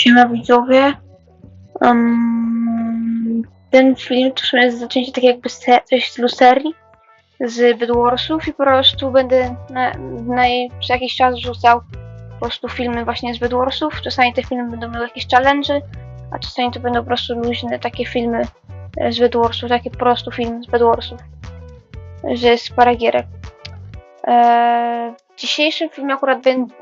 Siema widzowie. Um, ten film to jest zaczęcie tak jakby coś w stylu serii z Bedwarsów i po prostu będę na, na, jakiś czas wrzucał po prostu filmy właśnie z Bedwarsów. Czasami te filmy będą miały jakieś challenge, a czasami to będą po prostu luźne takie filmy e, z Bedwarsów, takie po prostu film z Bedwarsów, że jest parę gierek. Eee, w dzisiejszym filmie akurat będzie,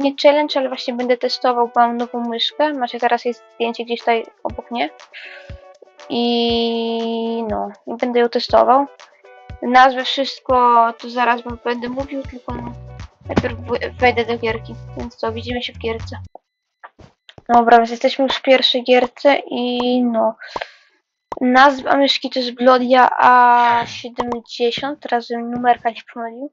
nie challenge, ale właśnie będę testował, mam nową myszkę. Macie teraz jest zdjęcie gdzieś tutaj obok mnie. I no, będę ją testował. Nazwę wszystko to zaraz będę mówił, tylko no, najpierw wejdę do gierki. Więc co, widzimy się w gierce. Dobra, więc jesteśmy już w pierwszej gierce i no. Nazwa myszki to jest Blodia A70, teraz numerka nie pomylił.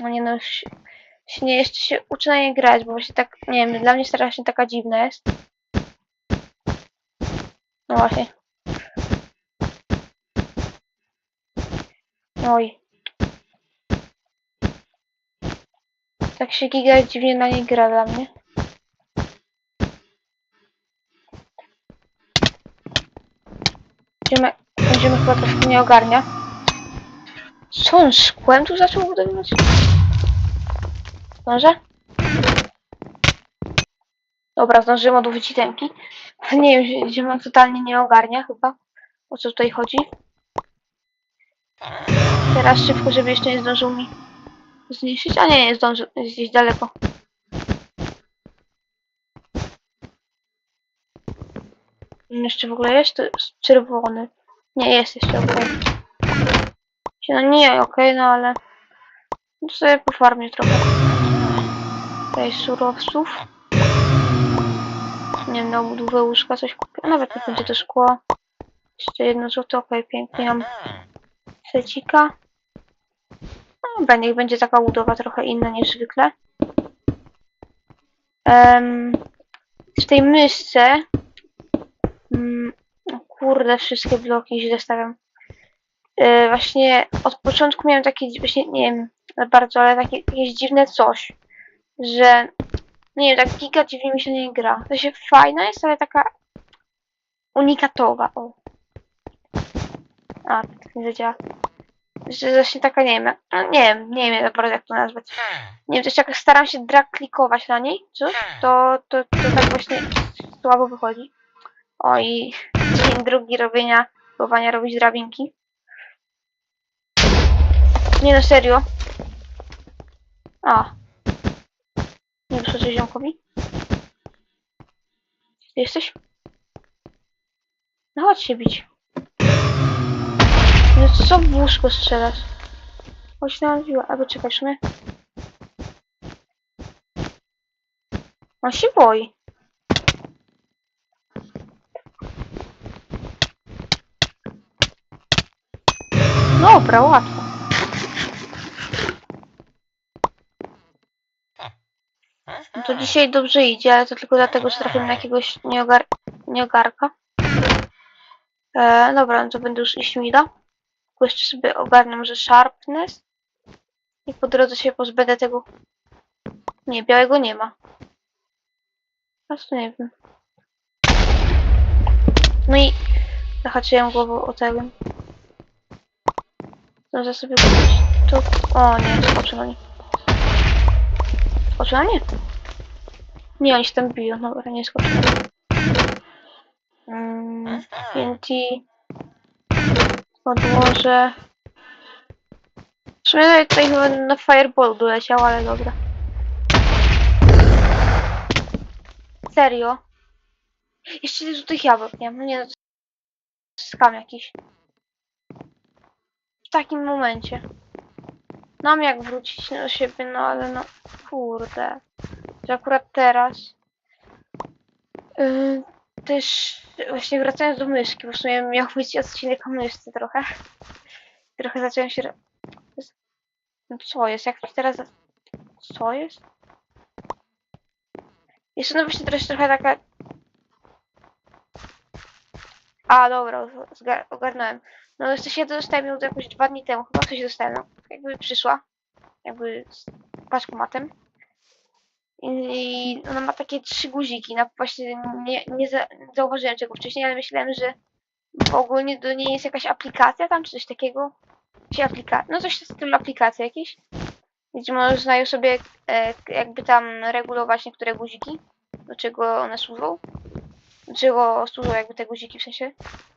No nie no, się nie, jeszcze się uczę na nie grać, bo właśnie tak, nie wiem, dla mnie strasznie taka dziwna jest. No właśnie. Oj. Tak się giga dziwnie na niej gra dla mnie. Będziemy, będziemy chyba troszkę nie ogarnia. Co on szkłem tu zaczął budować? Zdążę? Dobra, zdążyłem odłożyć itemki. Nie wiem, ziomek totalnie nie ogarnia chyba. O co tutaj chodzi? Teraz szybko, żeby jeszcze nie zdążył mi zniszczyć. A nie, nie zdążył. Jest gdzieś daleko. Jeszcze w ogóle jest? Czerwony. Nie, jest jeszcze okej. No nie, okej, no ale... Sobie pofarmię trochę. Tutaj surowców. Nie wiem, na budowę łóżka coś kupię. Nawet nie będzie to szkło. Jeszcze jedno złoto, okej, pięknie. Mam secika. No dobra, niech będzie taka budowa trochę inna niż zwykle. Em, w tej myszce... No kurde, wszystkie bloki źle stawiam. E, właśnie od początku miałem takie, właśnie nie wiem, bardzo, ale takie jakieś dziwne coś, że nie wiem, tak giga dziwnie mi się nie gra. To się fajna jest, ale taka unikatowa, o. A, tak nie zadziała. Że właśnie taka, nie wiem, a, nie wiem, nie wiem naprawdę jak to nazwać. Nie wiem, też jak staram się drag klikować na niej, coś, to, to, to tak właśnie słabo wychodzi. O i dzień drugi robienia, próbowania robić drabinki. Nie no, serio. A. Nie wyszło coś ziomkowi? Ty jesteś? No chodź się bić. No co w łóżko strzelasz? Chodź na dziura. Albo czekaj, sumie. On się boi. Dobra, łatwo. To dzisiaj dobrze idzie, ale to tylko dlatego, że trafiłem na jakiegoś nieogar nieogarka. E, dobra, no to będę już iść mida. Tylko jeszcze sobie ogarnę może sharpness. I po drodze się pozbędę tego... Nie, białego nie ma. Prostu nie wiem. No i zahaczyłem głową o tego. Zdążę sobie kupić. O nie, skoczył na nie. Skoczył na? Nie, oni się tam biją. Dobra, nie skoczył na nie. Mm, TNT. Odłożę. W sumie tutaj chyba na Fireball doleciał, ale dobra. Serio? Jeszcze jest tych jabłek, nie? No nie, to skam jakiś. W takim momencie. Mam jak wrócić do siebie, no ale no kurde. Że akurat teraz. Yy, też właśnie wracając do myszki, bo w sumie miał być odcinek o myszce trochę. Trochę zacząłem się. No co jest? Jak teraz. Co jest? Jeszcze no właśnie teraz trochę taka. A dobra, ogarnąłem. No jeszcze się dostałem ją jakoś dwa dni temu, chyba coś dostałem. No, jakby przyszła. Jakby z paczkomatem. I ona ma takie trzy guziki. Na, właśnie nie, nie za, zauważyłem czego wcześniej, ale myślałem, że ogólnie do niej jest jakaś aplikacja tam, czy coś takiego. Czy aplikacja, no coś z tym aplikacja jakieś. Gdzie można je sobie e, jakby tam regulować niektóre guziki, do czego one służą. Do czego służą jakby te guziki w sensie.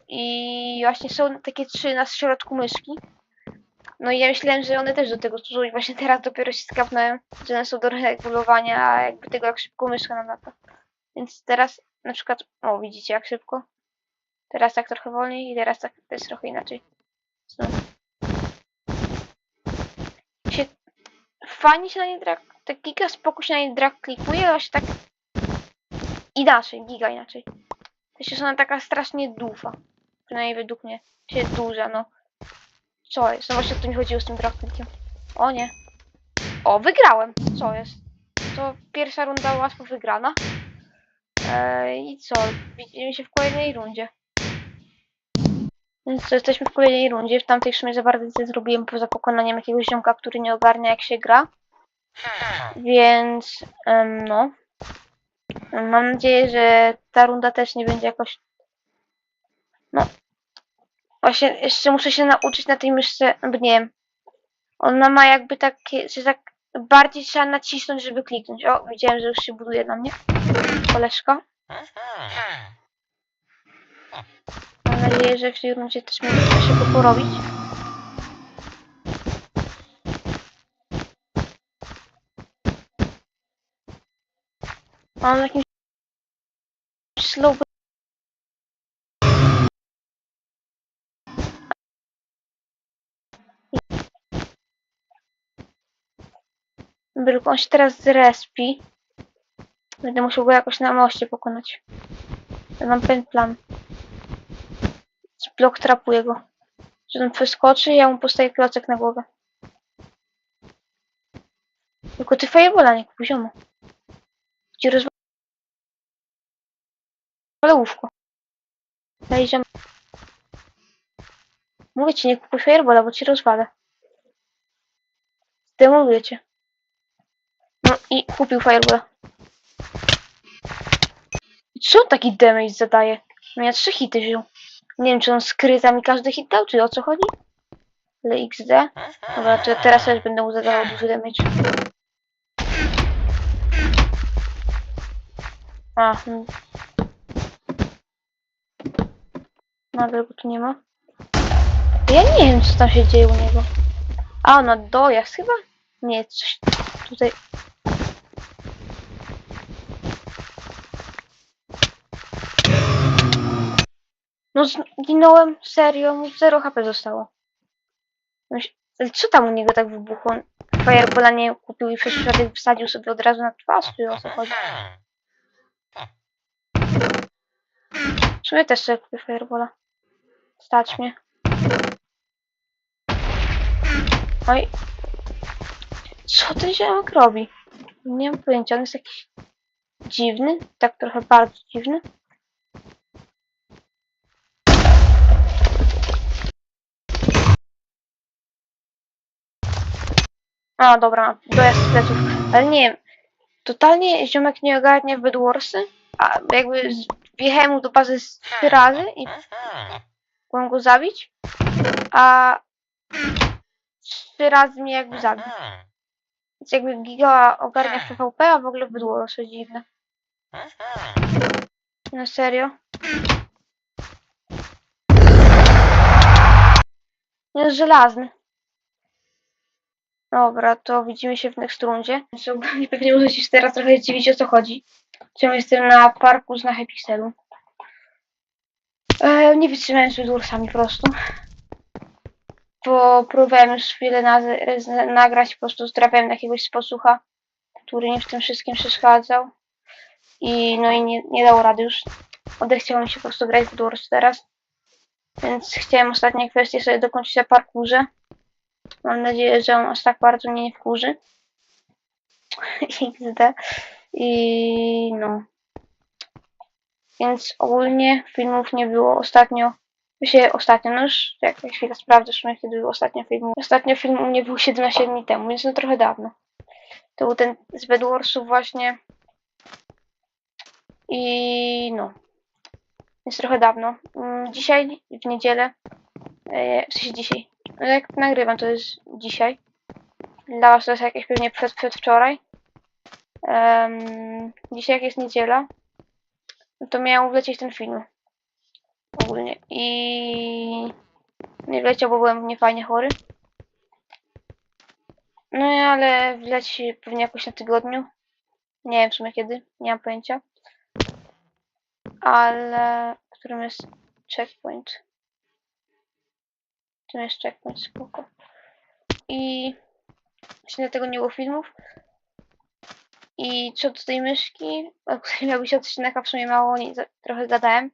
I właśnie są takie trzy na środku myszki. No i ja myślałem, że one też do tego służą i właśnie teraz dopiero się skapnąłem, że one są do regulowania jakby tego, jak szybko myszka nam lata. Więc teraz na przykład, o widzicie jak szybko. Teraz tak trochę wolniej i teraz tak jest trochę inaczej. Znów. Się, fajnie się na nie drag, tak giga spoko się na nie drag klikuje, ale się tak inaczej, giga inaczej. To się ona taka strasznie dufa. Przynajmniej według mnie. Się duża, no. Co jest? No właśnie o to mi chodziło z tym draklikiem. O nie. O, wygrałem. Co jest? To pierwsza runda łatwo wygrana. Eee, I co? Widzimy się w kolejnej rundzie. Więc co, jesteśmy w kolejnej rundzie. W tamtej w sumie za bardzo nic nie zrobiłem poza pokonaniem jakiegoś ziomka, który nie ogarnia jak się gra. Więc em, no. Mam nadzieję, że ta runda też nie będzie jakoś. No. Właśnie jeszcze muszę się nauczyć na tej myszce, no nie. Ona ma jakby takie, że tak bardziej trzeba nacisnąć, żeby kliknąć. O, widziałem, że już się buduje na mnie. Koleżka. Mam nadzieję, że w tej rundzie też będzie się go porobić. Mam jakimś slow Tylko on się teraz zrespi. Będę musiał go jakoś na moście pokonać. Ja mam ten plan. Blok trapuje go. Że on przeskoczy ja mu postawię klocek na głowę. Tylko ty firebola nie kupuj, ziomo. Ci rozwalę łówko. Daj. Mówię ci, nie kupuj firebola, bo ci rozwalę. Zdemoluję cię. No i kupił firebola. I co on taki damage zadaje? No ja trzy hity wziął. Nie wiem, czy on skryta mi każdy hit dał, czy o co chodzi? Ale XD. Dobra, to ja teraz też będę mu zadawał duży damage. A, hmm. Nagle go tu nie ma. Ja nie wiem, co tam się dzieje u niego. A, na dojazd chyba? Nie, coś tutaj... No zginąłem, serio, mu 0 HP zostało. Ale Co tam u niego tak wybuchło? Firebola nie kupił i przez przypadek wsadził sobie od razu na twarz, o co chodzi? W sumie też sobie kupię Firebola. Stać mnie. Oj. Co ten ziomek robi? Nie mam pojęcia, on jest jakiś dziwny, tak trochę bardzo dziwny. A, dobra, dojazd z pleców. Ale nie wiem, totalnie ziomek nie ogarnia Bedwarsy, a jakby wjechałem mu do bazy z trzy razy i mogłem go zabić, a trzy razy mnie jakby zabił. Więc jakby giga ogarnia w PvP, a w ogóle Bedwarsy dziwne. No serio. Jest żelazny. Dobra, to widzimy się w next rundzie. Pewnie możecie się teraz trochę zdziwić o co chodzi. Czemu jestem na parku z Hypixelu. E, nie wytrzymałem z Bedwarsami po prostu. Bo próbowałem już chwilę na, nagrać, po prostu trafiałem na jakiegoś sposłucha, który mi w tym wszystkim przeszkadzał. I no i nie, nie dało rady już. Odechciało mi się po prostu grać w Bedwars teraz. Więc chciałem ostatnie kwestie sobie dokończyć na parkurze. Mam nadzieję, że on aż tak bardzo mnie nie wkurzy. XD. I no. Więc ogólnie filmów nie było ostatnio. Się ostatnio, no już jakaś chwila sprawdzę, kiedy był ostatnio film. Ostatnio film u mnie był 17 dni temu, więc no trochę dawno. To był ten z Bedwarsów właśnie. I no. Jest trochę dawno. Mm, Dzisiaj, w niedzielę. e, W sensie dzisiaj. No jak nagrywam, to jest dzisiaj. Dla was to jest jakieś pewnie przed, przedwczoraj. Em, dzisiaj jak jest niedziela, no to miał wlecieć ten film. Ogólnie. I nie wleciał, bo byłem niefajnie chory. No ale wleci pewnie jakoś na tygodniu. Nie wiem w sumie kiedy, nie mam pojęcia. Ale którym jest checkpoint? Czym jest checkpoint? Spoko. I właśnie dlatego nie było filmów. I co do tej myszki, o której miał być odcinek, a w sumie mało nie, trochę gadałem.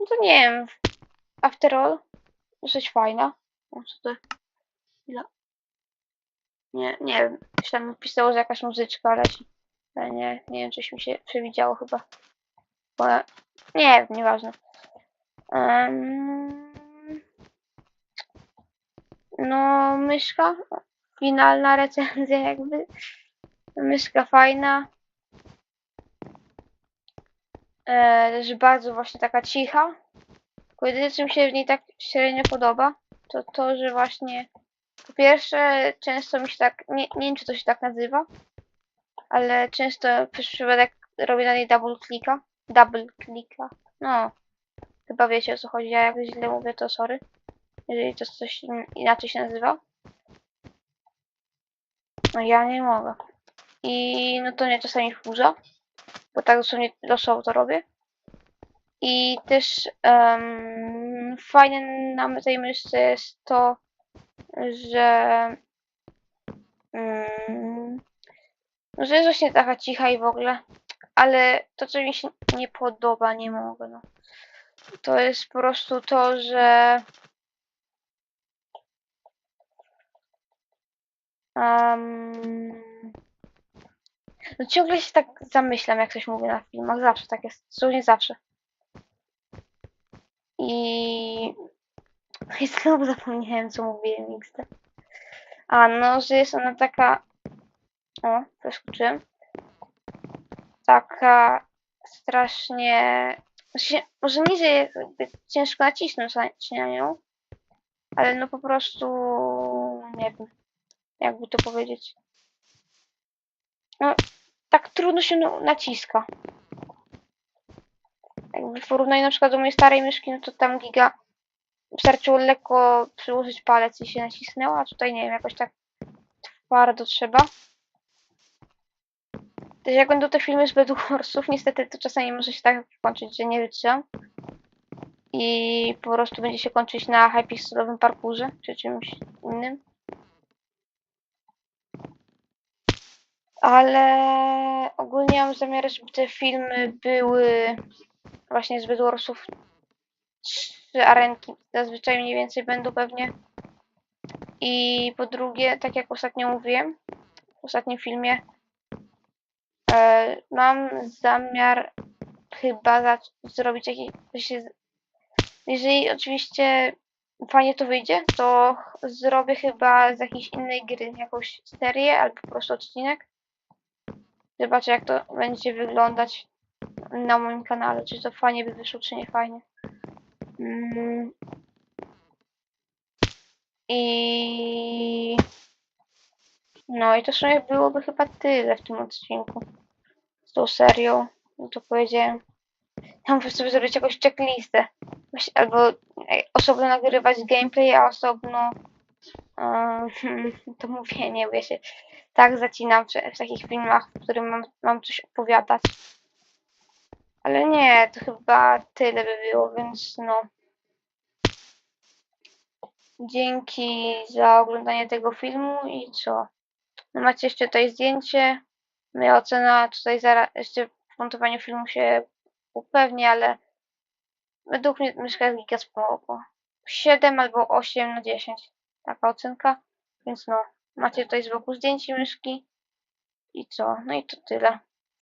No to nie wiem. After all, dosyć fajna. O, co to? Ile? Nie, nie wiem. Coś pisało, że jakaś muzyczka. Ale nie, nie wiem, coś mi się przewidziało chyba. Bo, nie wiem, nieważne. Um, no, myszka. Finalna recenzja jakby. Myszka fajna. E, też bardzo właśnie taka cicha. Tylko jedyne, co mi się w niej tak średnio podoba, to to, że właśnie po pierwsze często mi się tak, nie, nie wiem czy to się tak nazywa, ale często przez przypadek robię na niej double clicka. Double clicka. No, chyba wiecie o co chodzi, ja jak źle mówię to sorry, jeżeli to coś in, inaczej się nazywa. No ja nie mogę. I no to mnie czasami wkurza, bo tak dosłownie losowo to robię. I też em, fajne na tej myszce jest to, że no, że jest właśnie taka cicha i w ogóle, ale to co mi się nie podoba, nie mogę, no. To jest po prostu to, że em, no ciągle się tak zamyślam, jak coś mówię na filmach, zawsze tak jest, dosłownie zawsze. I... I znowu zapomniałem, co mówiłem XD. A, no, że jest ona taka... O, przeskoczyłem. Taka strasznie... Może nie, że jakby ciężko nacisnąć na, na nią, ale no po prostu... Nie wiem, jakby to powiedzieć. No, tak trudno się no, naciska. Jakby w porównaniu na przykład do mojej starej myszki, no to tam giga wystarczyło lekko przyłożyć palec i się nacisnęło, a tutaj nie wiem, jakoś tak twardo trzeba. Też jak będą te filmy z Bedwarsów, niestety to czasami może się tak kończyć, że nie wytrzymam. I po prostu będzie się kończyć na hypixelowym parkurze, czy czymś innym. Ale ogólnie mam zamiar, żeby te filmy były właśnie z Bedwarsów trzy arenki zazwyczaj mniej więcej będą pewnie. I po drugie, tak jak ostatnio mówiłem w ostatnim filmie, e, mam zamiar chyba za, zrobić jakiś. się- Jeżeli oczywiście fajnie to wyjdzie, to zrobię chyba z jakiejś innej gry jakąś serię albo po prostu odcinek. Zobaczę jak to będzie wyglądać na moim kanale, czy to fajnie by wyszło, czy nie fajnie. Mm. I no i to w byłoby chyba tyle w tym odcinku z tą serią. No to powiedziałem. Ja muszę sobie zrobić jakąś checklistę. Albo osobno nagrywać gameplay, a osobno em, to mówienie, bo ja się tak zacinam w, takich filmach, w którym mam, mam coś opowiadać. Ale nie, to chyba tyle by było, więc no. Dzięki za oglądanie tego filmu i co? No macie jeszcze tutaj zdjęcie. Moja ocena tutaj zaraz jeszcze w montowaniu filmu się upewni, ale według mnie myszka jest giga spoko. 7 albo 8 na 10. Taka ocenka. Więc no, macie tutaj z boku zdjęcie myszki. I co? No i to tyle.